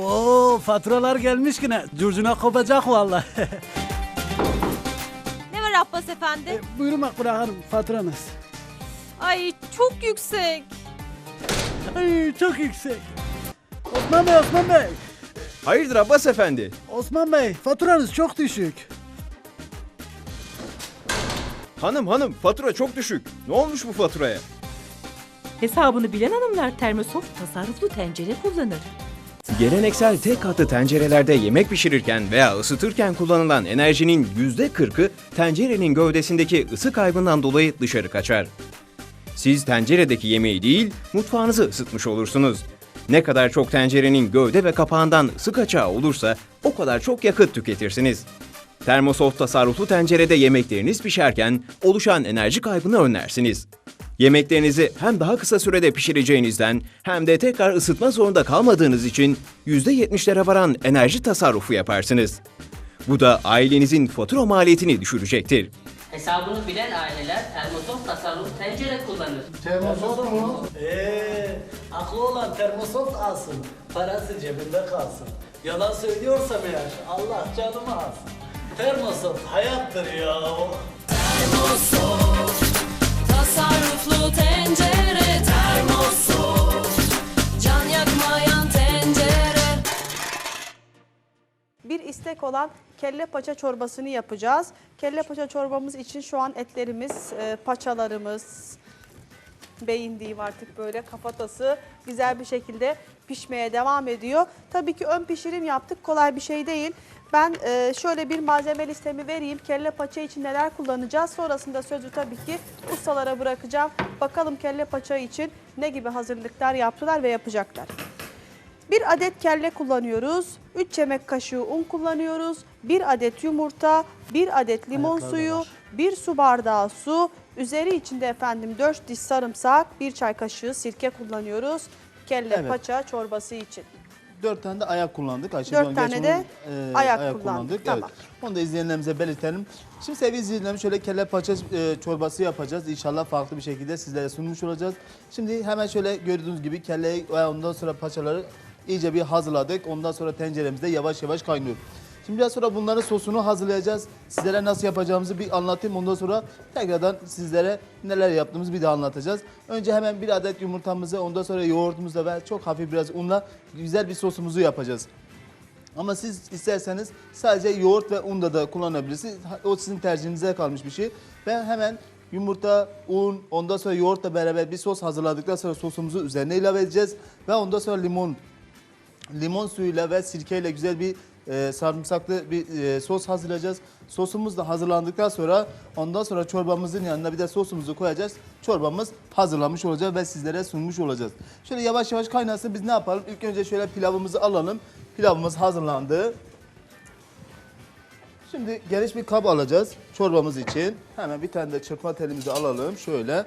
Oo faturalar gelmiş yine. Curcuna kopacak vallahi. Ne var Abbas efendi? E, Buyurun Makbule Hanım faturanız. Ay çok yüksek. Ay çok yüksek. Osman Bey, Osman Bey. Hayırdır Abbas efendi? Osman Bey faturanız çok düşük. Hanım hanım fatura çok düşük. Ne olmuş bu faturaya? Hesabını bilen hanımlar termosoft tasarruflu tencere kullanır. Geleneksel tek katlı tencerelerde yemek pişirirken veya ısıtırken kullanılan enerjinin %40'ı tencerenin gövdesindeki ısı kaybından dolayı dışarı kaçar. Siz tenceredeki yemeği değil, mutfağınızı ısıtmış olursunuz. Ne kadar çok tencerenin gövde ve kapağından ısı kaçağı olursa o kadar çok yakıt tüketirsiniz. Termosoft tasarruflu tencerede yemekleriniz pişerken oluşan enerji kaybını önlersiniz. Yemeklerinizi hem daha kısa sürede pişireceğinizden hem de tekrar ısıtma zorunda kalmadığınız için %70'lere varan enerji tasarrufu yaparsınız. Bu da ailenizin fatura maliyetini düşürecektir. Hesabını bilen aileler termosoft tasarruf tencere kullanır. Termosoft mu? Eee aklı olan termosoft alsın. Parası cebinde kalsın. Yalan söylüyorsam eğer Allah canımı alsın. Termosoft hayattır ya. Tencere Bir istek olan kelle paça çorbasını yapacağız. Kelle paça çorbamız için şu an etlerimiz, e, paçalarımız, beyin diyeyim artık böyle kafatası güzel bir şekilde pişmeye devam ediyor. Tabii ki ön pişirim yaptık. Kolay bir şey değil. Ben e, şöyle bir malzeme listemi vereyim. Kelle paça için neler kullanacağız? Sonrasında sözü tabii ki ustalara bırakacağım. Bakalım kelle paça için ne gibi hazırlıklar yaptılar ve yapacaklar. Bir adet kelle kullanıyoruz. 3 yemek kaşığı un kullanıyoruz. 1 adet yumurta, 1 adet limon Ayakları da suyu, var. 1 su bardağı su, üzeri içinde efendim 4 diş sarımsak, 1 çay kaşığı sirke kullanıyoruz. Kelle Evet. paça çorbası için. Dört tane de ayak kullandık. Ayşe Dört tane gerçi de onun, ayak kullandık, tamam. Evet. Onu da izleyenlerimize belirtelim. Şimdi sevgili izleyicilerim şöyle kelle paça e, çorbası yapacağız. İnşallah farklı bir şekilde sizlere sunmuş olacağız. Şimdi hemen şöyle gördüğünüz gibi kelleyi ve ondan sonra paçaları iyice bir hazırladık. Ondan sonra tenceremizde yavaş yavaş kaynıyor. Şimdi biraz sonra bunların sosunu hazırlayacağız. Sizlere nasıl yapacağımızı bir anlatayım. Ondan sonra tekrardan sizlere neler yaptığımızı bir daha anlatacağız. Önce hemen bir adet yumurtamızı, ondan sonra yoğurtumuzla ve çok hafif biraz unla güzel bir sosumuzu yapacağız. Ama siz isterseniz sadece yoğurt ve un da da kullanabilirsiniz. O sizin tercihinize kalmış bir şey. Ben hemen yumurta, un, ondan sonra yoğurtla beraber bir sos hazırladıktan sonra sosumuzu üzerine ilave edeceğiz. Ve ondan sonra limon, limon suyuyla ve sirkeyle güzel bir e, sarımsaklı bir e, sos hazırlayacağız. Sosumuz da hazırlandıktan sonra ondan sonra çorbamızın yanına bir de sosumuzu koyacağız. Çorbamız hazırlanmış olacak ve sizlere sunmuş olacağız. Şöyle yavaş yavaş kaynasın biz ne yapalım? İlk önce şöyle pilavımızı alalım. Pilavımız hazırlandı. Şimdi geniş bir kap alacağız çorbamız için. Hemen bir tane de çırpma telimizi alalım. Şöyle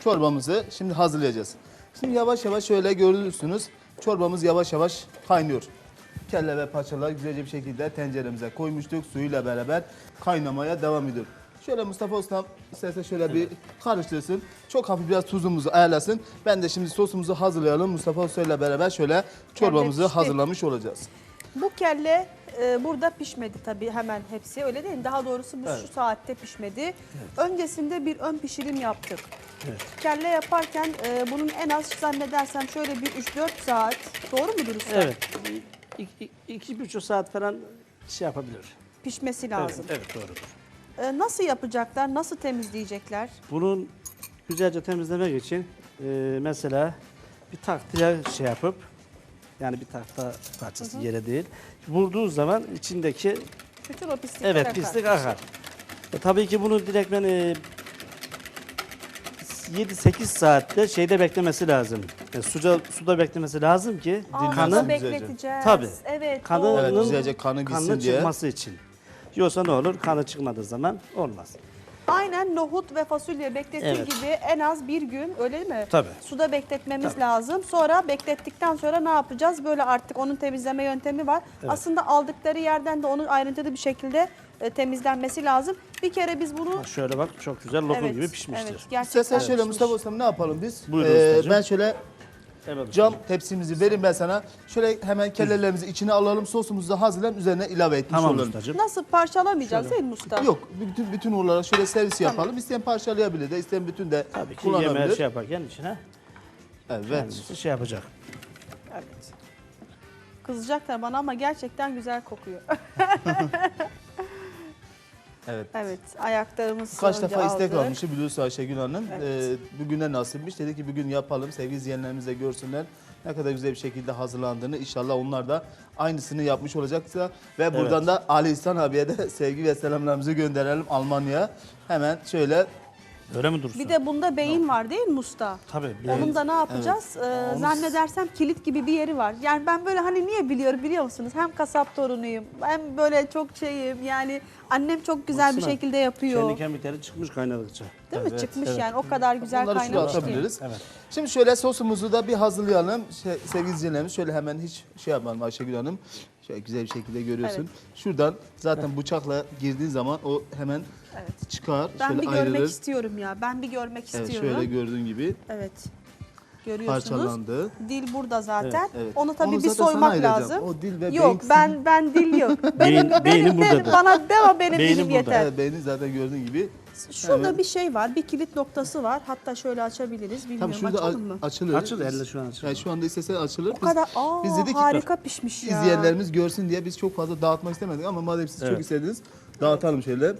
çorbamızı şimdi hazırlayacağız. Şimdi yavaş yavaş şöyle görürsünüz. Çorbamız yavaş yavaş kaynıyor. Kelle ve paçalar güzelce bir şekilde tenceremize koymuştuk. Suyuyla beraber kaynamaya devam ediyor. Şöyle Mustafa Ustam isterse şöyle bir karıştırsın. Çok hafif biraz tuzumuzu ayarlasın. Ben de şimdi sosumuzu hazırlayalım. Mustafa Usta ile beraber şöyle çorbamızı pişti. hazırlamış olacağız. Bu kelle e, burada pişmedi tabii hemen hepsi öyle değil mi? Daha doğrusu bu şu saatte pişmedi. Öncesinde bir ön pişirim yaptık. Kelle yaparken e, bunun en az zannedersem şöyle bir 3-4 saat doğru mudur usta? Evet. İki, iki buçuk saat falan şey yapabilir. Pişmesi Evet, lazım. evet doğrudur. E, nasıl yapacaklar? Nasıl temizleyecekler? Bunun güzelce temizlemek için e, mesela bir tahtaya şey yapıp yani bir tahta parçası yere değil. Vurduğu zaman içindeki Bütün o pislikler evet akar. pislik akar. E, tabii ki bunu direkt ben e, 7-8 saatte şeyde beklemesi lazım. E, suda, suda beklemesi lazım ki kanı bekleteceğiz. Tabii. Evet. kanının Evet, güzelce kanı gitsin kanı diye. çıkması için. Yoksa ne olur? Kanı çıkmadığı zaman olmaz. Aynen nohut ve fasulye beklettiği Evet. gibi en az bir gün öyle mi? Tabii. Suda bekletmemiz lazım. Sonra beklettikten sonra ne yapacağız? Böyle artık onun temizleme yöntemi var. Aslında aldıkları yerden de onun ayrıntılı bir şekilde e, temizlenmesi lazım. Bir kere biz bunu Ha, Şöyle bak çok güzel lokum evet, gibi pişmiştir. Evet, gerçekten İstersen şöyle pişmiş. Mustafa Ustam ne yapalım biz? Buyurun Ee, ustacığım. ben şöyle Evet cam tepsimizi verin ben sana. Şöyle hemen kellelerimizi içine alalım. Sosumuzu da hazırlayalım. Üzerine ilave etmiş Tamam olalım. ustacığım. Nasıl parçalamayacağız değil mi usta? Yok bütün bütün olarak şöyle servis yapalım. İsteyen parçalayabilir de isteyen bütün de Tabii ki kullanabilir. yemeği şey yaparken içine Evet. kendisi şey yapacak. Evet. Kızacaklar bana ama gerçekten güzel kokuyor. Evet. evet ayaklarımız Kaç defa istek aldık. almıştı biliyorsun Ayşegül Hanım. Evet. Ee, bugüne nasipmiş. Dedi ki bugün yapalım. Sevgili izleyenlerimiz de görsünler. Ne kadar güzel bir şekilde hazırlandığını. İnşallah onlar da aynısını yapmış olacaksa. Ve buradan da Ali İhsan abiye de sevgi ve selamlarımızı gönderelim Almanya'ya. Hemen şöyle Öyle mi dursun? Bir de bunda beyin var değil mi usta? Tabii. bir- Onun da ne yapacağız? Ee, zannedersem kilit gibi bir yeri var. Yani ben böyle hani niye biliyorum biliyor musunuz? Hem kasap torunuyum, hem böyle çok şeyim. Yani annem çok güzel bir Baksana, şekilde yapıyor. Kendi kemikleri çıkmış kaynadıkça. Değil mi? Çıkmış yani o kadar güzel bunları şuraya kaynamış ki. atabiliriz. Evet. Şimdi şöyle sosumuzu da bir hazırlayalım. Şey, sevgili izleyenlerimiz şöyle hemen hiç şey yapalım Ayşegül Hanım. Şöyle güzel bir şekilde görüyorsun. Evet. Şuradan zaten bıçakla girdiğin zaman o hemen Evet. çıkar. Ben şöyle bir görmek ayrılır. istiyorum ya. Ben bir görmek Evet istiyorum. şöyle gördüğün gibi Evet. Görüyorsunuz. parçalandı. Dil burada zaten. Evet. Onu tabii Onu bir soymak lazım. O dil ve yok ben ben dil yok. Benim, benim, benim, buradadır. bana deme benim Beyni dilim burada. yeter. Evet beyni zaten gördüğün gibi. Şurada Evet. bir şey var. Bir kilit noktası var. Hatta şöyle açabiliriz. Bilmiyorum Tabii şurada açalım mı? açılır. Açıl, elle şu an açılır. Yani şu anda istesen açılır. O kadar aa, biz dedik ki harika pişmiş ya. izleyenlerimiz görsün diye biz çok fazla dağıtmak istemedik ama madem siz çok Evet. istediniz dağıtalım şöyle.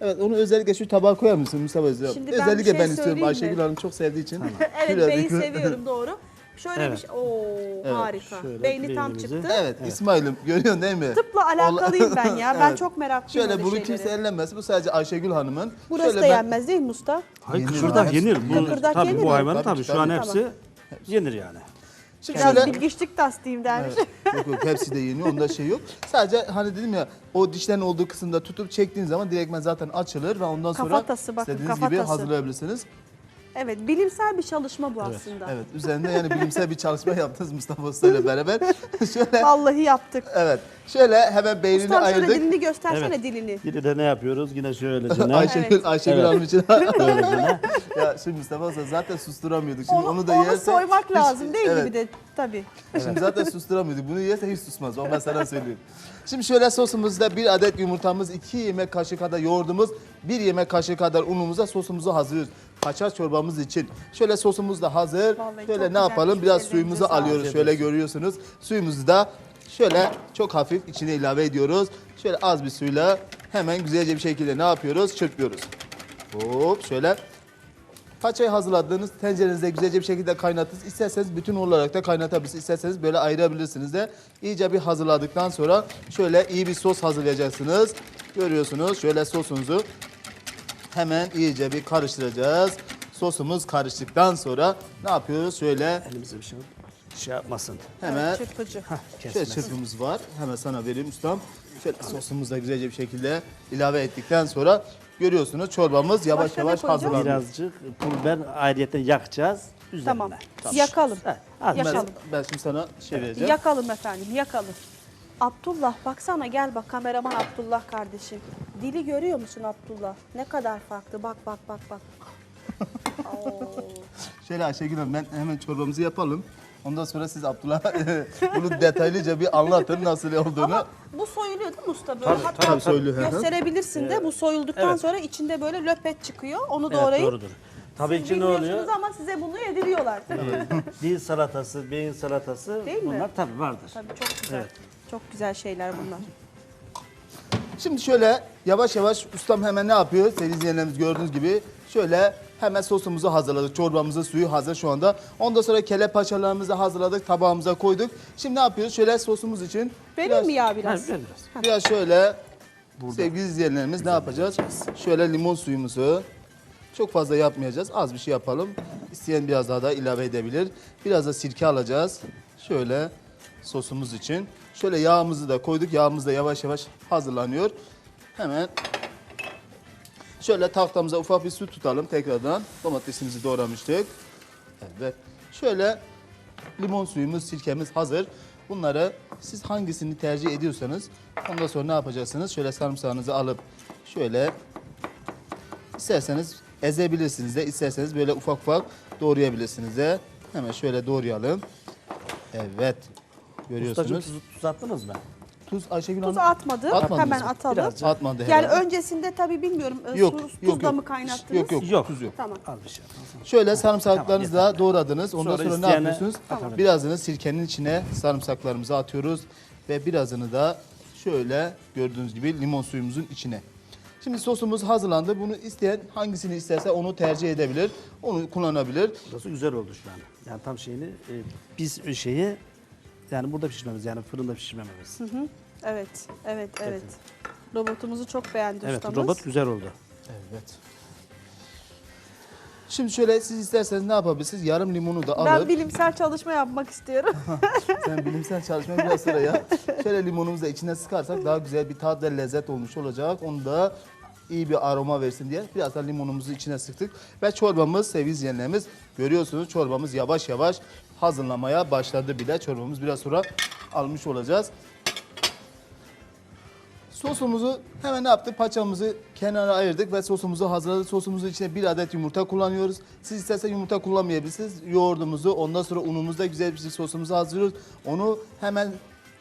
Evet onu özellikle şu tabağa koyar mısın Mustafa Özlem? Şimdi ben özellikle şey ben istiyorum mi? Ayşegül Hanım çok sevdiği için. evet Şöyle beyin bir- seviyorum doğru. Şöyle bir Evet. şey. Oo harika. Şöyle Beyni tam çıktı. Evet, İsmail'im görüyorsun değil mi? Tıpla alakalıyım ben ya. Ben Evet. çok meraklıyım Şöyle öyle bunu şeylere. kimse ellenmez. Bu sadece Ayşegül Hanım'ın. Burası Şöyle da ben- yenmez değil mi usta? Hayır Yenir kıkırdak abi. yenir. Bu, Kıkırdak tabii yenir bu mi? hayvanın Tabii, tabii, şu an tabii. hepsi yenir yani. Şimdi Biraz şöyle bilgiçlik tasdiyim dermiş. yok yok hepsi de yeniyor. Onda şey yok. Sadece hani dedim ya o dişlerin olduğu kısımda tutup çektiğin zaman direktmen zaten açılır ve ondan sonra Kafatası bakın, istediğiniz gibi kafatası. hazırlayabilirsiniz. Evet bilimsel bir çalışma bu aslında. Evet üzerinde yani bilimsel bir çalışma yaptınız Mustafa Usta ile beraber. şöyle Vallahi yaptık. evet şöyle hemen beynini Ustam şöyle ayırdık. dilini göstersene Evet. dilini. Yine de ne yapıyoruz? Yine şöylece. Ayşegül, Evet. Ayşegül Evet. Hanım için. Böylece. ya şimdi Mustafa Usta zaten susturamıyorduk. Şimdi Onu, onu, da onu yerse soymak hiç- lazım değil evet. mi bir de tabii. Şimdi zaten susturamıyorduk. Bunu yerse hiç susmaz. O ben sana söyleyeyim. Şimdi şöyle sosumuzda bir adet yumurtamız, iki yemek kaşığı kadar yoğurdumuz, bir yemek kaşığı kadar unumuza sosumuzu hazırlıyoruz. Kaçar çorbamız için. Şöyle sosumuz da hazır. Vallahi şöyle ne yapalım? Biraz suyumuzu alıyoruz. Şöyle görüyorsunuz. Suyumuzu da şöyle çok hafif içine ilave ediyoruz. Şöyle az bir suyla hemen güzelce bir şekilde ne yapıyoruz? Çırpıyoruz. Hop şöyle Paçayı hazırladığınız tencerenizde güzelce bir şekilde kaynatınız. İsterseniz bütün olarak da kaynatabilirsiniz. İsterseniz böyle ayırabilirsiniz de. İyice bir hazırladıktan sonra şöyle iyi bir sos hazırlayacaksınız. Görüyorsunuz şöyle sosunuzu hemen iyice bir karıştıracağız. Sosumuz karıştıktan sonra ne yapıyoruz? Şöyle Elimize bir şey, şey yapmasın. hemen Çırpıcı. Şöyle Kesmesin. çırpımız var. Hemen sana vereyim ustam. Şöyle sosumuzu da güzelce bir şekilde ilave ettikten sonra görüyorsunuz çorbamız yavaş Başka ne yavaş koyacağız? hazırlanıyor. Birazcık pul biber ayrıyeten yakacağız. Üzerine. Tamam. Yakalım. Evet, az Yakalım. Ben, ben şimdi sana şey vereceğim. Yakalım efendim yakalım. Abdullah baksana gel bak kameraman Abdullah kardeşim. Dili görüyor musun Abdullah? Ne kadar farklı bak bak bak bak. Oo. Şöyle Ayşegül Hanım ben hemen çorbamızı yapalım. Ondan sonra siz Abdullah bunu detaylıca bir anlatın nasıl olduğunu. Ama bu soyuluyor değil mi usta böyle? Hatta tabii soyuluyor, hı hı. Gösterebilirsin de bu soyulduktan Evet. sonra içinde böyle löpet çıkıyor. Onu Evet, doğrayıp doğrudur. Tabii siz ki ne bilmiyorsunuz oluyor? ama size bunu yediriyorlar. Dil salatası, beyin salatası Değil mi? bunlar tabii vardır. Tabii çok güzel. Evet. Çok güzel şeyler bunlar. Şimdi şöyle yavaş yavaş ustam hemen ne yapıyor? Sevgili izleyenlerimiz gördüğünüz gibi şöyle hemen sosumuzu hazırladık. Çorbamızın suyu hazır şu anda. Ondan sonra kelle paçalarımızı hazırladık. Tabağımıza koyduk. Şimdi ne yapıyoruz? Şöyle sosumuz için Vereyim mi ya biraz? ver biraz. Biraz şöyle sevgili izleyenlerimiz ne yapacağız? Şöyle limon suyumuzu çok fazla yapmayacağız. Az bir şey yapalım. İsteyen biraz daha da ilave edebilir. Biraz da sirke alacağız. Şöyle sosumuz için. Şöyle yağımızı da koyduk. Yağımız da yavaş yavaş hazırlanıyor. Hemen şöyle tahtamıza ufak bir su tutalım tekrardan. Domatesimizi doğramıştık. Evet. Şöyle limon suyumuz, sirkemiz hazır. Bunları siz hangisini tercih ediyorsanız ondan sonra ne yapacaksınız? Şöyle sarımsağınızı alıp şöyle isterseniz ezebilirsiniz de isterseniz böyle ufak ufak doğrayabilirsiniz de. Hemen şöyle doğrayalım. Evet. Ustacığım Görüyorsunuz. tuz, tuz attınız mı? Tuz Ayşegül Tuz Hanım. atmadık. Atmadınız Hemen mı? atalım. Birazcık. Atmadı Yani herhalde. öncesinde tabii bilmiyorum. e, Yok, su- yok, tuzla yok. mı kaynattınız? Yok yok, Yok. tuz yok. Tamam. Al bir şey. Şöyle sarımsaklarınızı da doğradınız. Ondan Sonra sonra, ne isteyene yapıyorsunuz? atalım. Birazını sirkenin içine sarımsaklarımızı atıyoruz. Ve birazını da şöyle gördüğünüz gibi limon suyumuzun içine. Şimdi sosumuz hazırlandı. Bunu isteyen hangisini isterse onu tercih edebilir. Onu kullanabilir. Burası güzel oldu şu an. Yani tam şeyini e, biz şeyi yani burada pişirmemiz yani fırında pişirmememiz. Evet, evet, evet. Robotumuzu çok beğendi Evet ustamız. robot güzel oldu. Evet. Şimdi şöyle siz isterseniz ne yapabilirsiniz? Yarım limonu da Ben alıp bilimsel çalışma yapmak istiyorum. sen bilimsel çalışma biraz sonra ya. Şöyle limonumuzu da içine sıkarsak daha güzel bir tat ve lezzet olmuş olacak. Onu da iyi bir aroma versin diye biraz da limonumuzu içine sıktık. Ve çorbamız sevgili izleyenlerimiz görüyorsunuz çorbamız yavaş yavaş hazırlamaya başladı bile. Çorbamız biraz sonra almış olacağız. Sosumuzu hemen ne yaptık? Paçamızı kenara ayırdık ve sosumuzu hazırladık. Sosumuzun içine bir adet yumurta kullanıyoruz. Siz isterseniz yumurta kullanmayabilirsiniz. Yoğurdumuzu, ondan sonra unumuzda güzel bir sosumuzu hazırlıyoruz. Onu hemen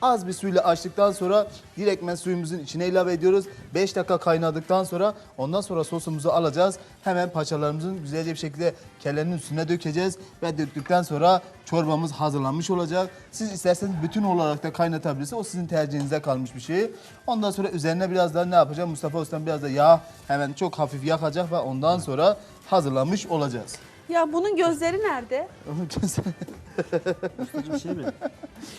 az bir suyla açtıktan sonra direktmen suyumuzun içine ilave ediyoruz. 5 dakika kaynadıktan sonra ondan sonra sosumuzu alacağız. Hemen paçalarımızın güzelce bir şekilde kellenin üstüne dökeceğiz ve döktükten sonra çorbamız hazırlanmış olacak. Siz isterseniz bütün olarak da kaynatabilirsiniz. O sizin tercihinize kalmış bir şey. Ondan sonra üzerine biraz daha ne yapacağım? Mustafa Usta'm biraz da yağ hemen çok hafif yakacak ve ondan sonra hazırlanmış olacağız. Ya bunun gözleri nerede? Bir şey mi? Ya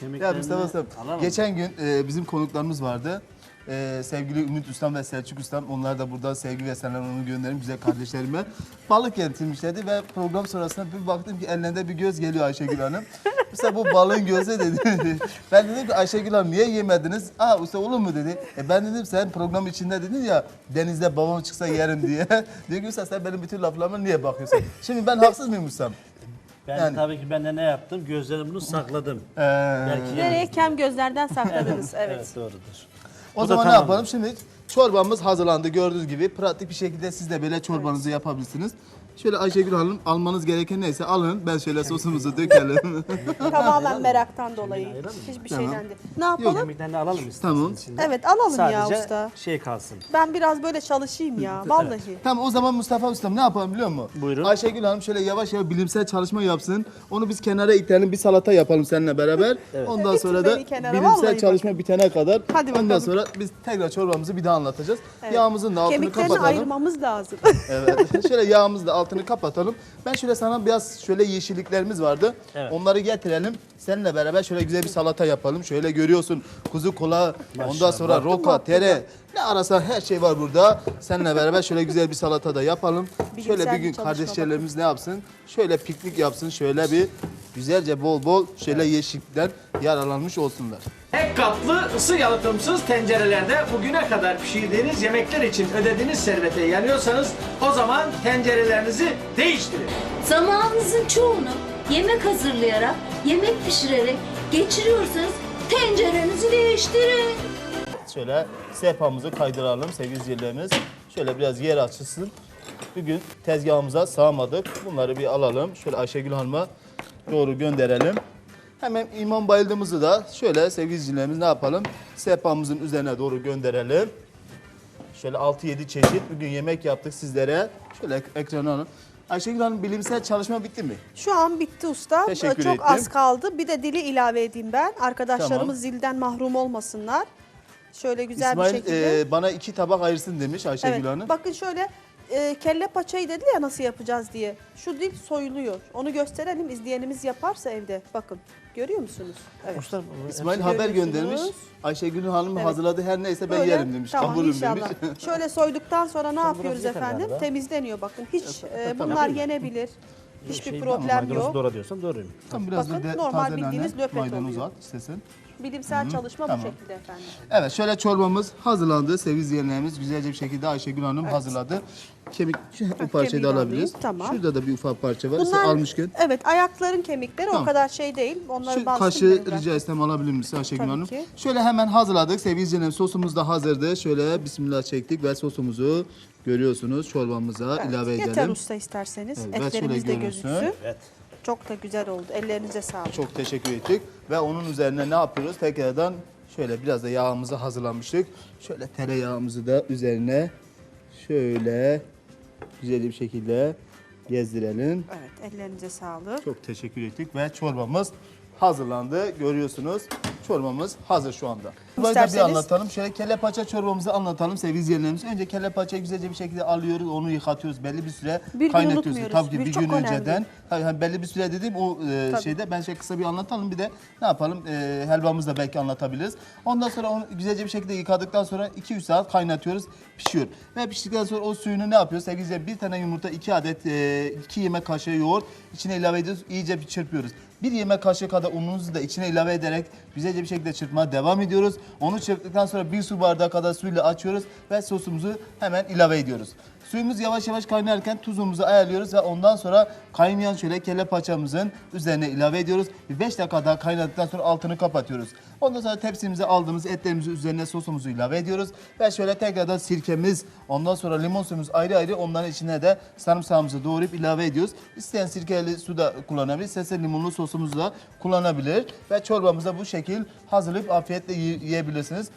Kemiklerini Mustafa Ustam, alalım. geçen gün e, bizim konuklarımız vardı. E, sevgili Ümit Ustam ve Selçuk Ustam, onlar da buradan sevgi ve selamlarımı gönderim güzel kardeşlerime. Balık getirmişlerdi ve program sonrasında bir baktım ki ellerinde bir göz geliyor Ayşegül Hanım. Usta bu balığın gözü dedi. ben dedim ki Ayşegül Hanım niye yemediniz? Aa usta olur mu dedi. E ben dedim sen program içinde dedin ya denizde babam çıksa yerim diye. Diyor ki usta sen benim bütün laflarıma niye bakıyorsun? Şimdi ben haksız mıyım ustam? Ben yani- tabii ki ben de ne yaptım? Gözlerimini sakladım. Ee, Belki Nereye kem gözlerden sakladınız? Evet. Evet doğrudur. O Bu zaman ne tamam. yapalım? Şimdi çorbamız hazırlandı. Gördüğünüz gibi pratik bir şekilde siz de böyle çorbanızı yapabilirsiniz. Şöyle Ayşegül Hanım almanız gereken neyse alın. Ben şöyle sosumuzu dökelim. Tamamen meraktan dolayı. Hiçbir Tamam. şeyden değil. Ne yapalım? Kemiklerini alalım isterseniz Tamam. şimdi. Evet alalım Sadece ya usta. şey kalsın. Ben biraz böyle çalışayım ya vallahi. tamam o zaman Mustafa Ustam ne yapalım biliyor musun? Buyurun. Ayşegül Hanım şöyle yavaş yavaş bilimsel çalışma yapsın. Onu biz kenara itelim bir salata yapalım seninle beraber. Ondan sonra da beni kenara, bilimsel vallahi çalışma bitene kadar Hadi ondan bakalım. sonra biz tekrar çorbamızı bir daha anlatacağız. Evet. Yağımızın da altını Kemiklerini kapatalım. ayırmamız lazım. Evet. şöyle yağımızı da altını kapatalım. Ben şöyle sana biraz şöyle yeşilliklerimiz vardı. Evet. Onları getirelim. Seninle beraber şöyle güzel bir salata yapalım. Şöyle görüyorsun kuzu kola, ondan sonra roka, tere. Ne arasa her şey var burada. Seninle beraber şöyle güzel bir salata da yapalım. Bilimsel şöyle bir bir gün çalışma kardeşlerimiz ne yapsın? Şöyle piknik yapsın. Şöyle bir güzelce bol bol şöyle yeşillikten yararlanmış olsunlar. Tek katlı ısı yalıtımsız tencerelerde bugüne kadar pişirdiğiniz yemekler için ödediğiniz servete yanıyorsanız o zaman tencerelerinizi değiştirin. Zamanınızın çoğunu yemek hazırlayarak, yemek pişirerek geçiriyorsanız tencerenizi değiştirin. Şöyle sehpamızı kaydıralım sevgili izleyicilerimiz. Şöyle biraz yer açılsın. Bugün tezgahımıza sığamadık. Bunları bir alalım. Şöyle Ayşegül Hanım'a doğru gönderelim. Hemen imam bayıldığımızı da şöyle sevgili izleyicilerimiz ne yapalım? Sehpamızın üzerine doğru gönderelim. Şöyle 6-7 çeşit bugün yemek yaptık sizlere. Şöyle ek- ekrana alın. Ayşegül Hanım bilimsel çalışma bitti mi? Şu an bitti usta. Teşekkür Çok ettim. az kaldı. Bir de dili ilave edeyim ben. Arkadaşlarımız Tamam. zilden mahrum olmasınlar. Şöyle güzel İsmail bir şekilde. e, bana iki tabak ayırsın demiş Ayşegül evet. Hanım. Bakın şöyle e, kelle paçayı dedi ya nasıl yapacağız diye. Şu dil soyuluyor. Onu gösterelim izleyenimiz yaparsa evde. Bakın görüyor musunuz? Evet. Usta, İsmail haber göndermiş. Ayşegül Hanım Evet. hazırladı her neyse ben Böyle, yerim demiş. Tamam Kabulüm inşallah. demiş. Şöyle soyduktan sonra ne yapıyoruz efendim? galiba. Temizleniyor bakın. Hiç e, bunlar yenebilir. Hiçbir Şey, problem maydanozu yok. doğra diyorsan doğrayayım. Tam biraz Bakın, da normal taze bildiğiniz nane, löpet maydanoz oluyor. at istesin. Bilimsel çalışma tamam. bu şekilde efendim. Evet şöyle çorbamız hazırlandı. Sevgili izleyenlerimiz güzelce bir şekilde Ayşegül Hanım hazırladı. Kemik bu parçayı da alabiliriz. alayım, tamam. Şurada da bir ufak parça var. Siz Bunlar almışken. evet ayakların kemikleri Tamam. o kadar şey değil. Onları Şu bastım kaşığı ben. rica etsem alabilir misin Ayşegül Tabii Hanım? ki. Şöyle hemen hazırladık. Sevgili izleyenlerimiz sosumuz da hazırdı. Şöyle bismillah çektik ve sosumuzu görüyorsunuz çorbamıza Evet, ilave edelim. Yeter usta isterseniz. Evet, şöyle Etlerimiz de görünsün. gözüksün. Evet. Çok da güzel oldu. Ellerinize sağlık. Çok teşekkür ettik. Ve onun üzerine ne yapıyoruz? Tekrardan şöyle biraz da yağımızı hazırlamıştık. Şöyle tereyağımızı da üzerine şöyle güzel bir şekilde gezdirelim. Evet, ellerinize sağlık. Çok teşekkür ettik ve çorbamız hazırlandı. Görüyorsunuz çorbamız hazır şu anda. Böyle bir İsterseniz- anlatalım. Şöyle kelle paça çorbamızı anlatalım sevgili izleyenlerimiz. Önce kelle paçayı güzelce bir şekilde alıyoruz. Onu yıkatıyoruz. Belli bir süre Bir gün kaynatıyoruz. unutmuyoruz. Tabii ki Bir bir çok gün önemli. önceden. Tabii hani belli bir süre dediğim o e, Tabii. şeyde ben şey kısa bir anlatalım. Bir de ne yapalım? E, helvamızı da belki anlatabiliriz. Ondan sonra onu güzelce bir şekilde yıkadıktan sonra 2-3 saat kaynatıyoruz. Pişiyor. Ve piştikten sonra o suyunu ne yapıyoruz? Sevgili izleyenler, bir tane yumurta, 2 adet, 2 yemek kaşığı yoğurt içine ilave ediyoruz. İyice bir çırpıyoruz. Bir yemek kaşığı kadar unumuzu da içine ilave ederek güzelce bir şekilde çırpmaya devam ediyoruz. Onu çırptıktan sonra bir su bardağı kadar suyla açıyoruz ve sosumuzu hemen ilave ediyoruz. Suyumuz yavaş yavaş kaynarken tuzumuzu ayarlıyoruz ve ondan sonra kaynayan şöyle kelle paçamızın üzerine ilave ediyoruz. Bir 5 dakika daha kaynadıktan sonra altını kapatıyoruz. Ondan sonra tepsimize aldığımız etlerimizi üzerine sosumuzu ilave ediyoruz. Ve şöyle tekrardan sirkemiz, ondan sonra limon suyumuz ayrı ayrı onların içine de sarımsağımızı doğrayıp ilave ediyoruz. İsteyen sirkeli su da kullanabilir, isterse limonlu sosumuzu da kullanabilir. Ve çorbamızı da bu şekil hazırlayıp afiyetle yi- yiyebilirsiniz.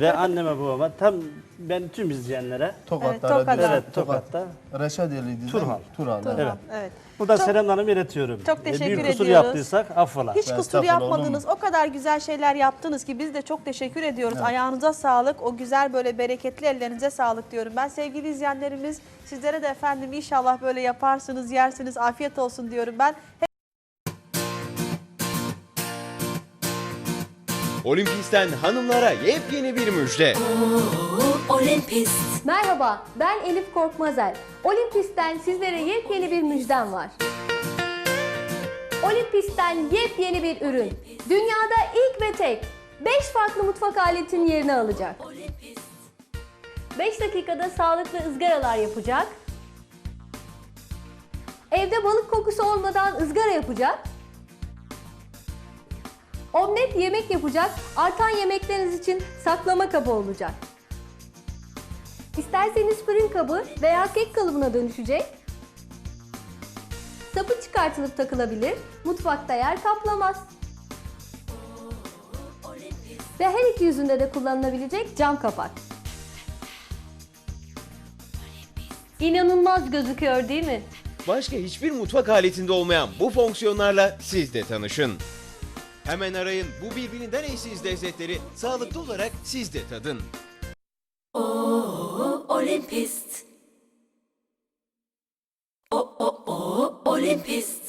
Ve anneme babama tam ben tüm izleyenlere Tokat'ta Evet. Evet, Tokat'ta. Reşadiyeli'ydi. Turhal. Turhal. Turhal, evet. Evet. Buradan Çok- selamlarımı iletiyorum. Çok E, teşekkür Bir kusur ediyoruz. yaptıysak affola. Hiç kusur Estağfurullah, yapmadınız. O kadar güzel şeyler yaptınız ki biz de çok teşekkür ediyoruz. Ayağınıza sağlık. O güzel böyle bereketli ellerinize sağlık diyorum. Ben sevgili izleyenlerimiz sizlere de efendim inşallah böyle yaparsınız, yersiniz. Afiyet olsun diyorum ben. Olimpisten hanımlara yepyeni bir müjde. Olimpist. Merhaba, ben Elif Korkmazel. Olimpis'ten sizlere yepyeni bir müjdem var. Olimpis'ten yepyeni bir ürün. Dünyada ilk ve tek 5 farklı mutfak aletin yerini alacak. 5 dakikada sağlıklı ızgaralar yapacak. Evde balık kokusu olmadan ızgara yapacak. Omlet yemek yapacak, artan yemekleriniz için saklama kabı olacak. İsterseniz fırın kabı veya kek kalıbına dönüşecek. Sapı çıkartılıp takılabilir, mutfakta yer kaplamaz. Ve her iki yüzünde de kullanılabilecek cam kapak. İnanılmaz gözüküyor değil mi? Başka hiçbir mutfak aletinde olmayan bu fonksiyonlarla siz de tanışın. Hemen arayın bu birbirinden eşsiz lezzetleri sağlıklı olarak siz de tadın. Olimpist. O o o Olimpist.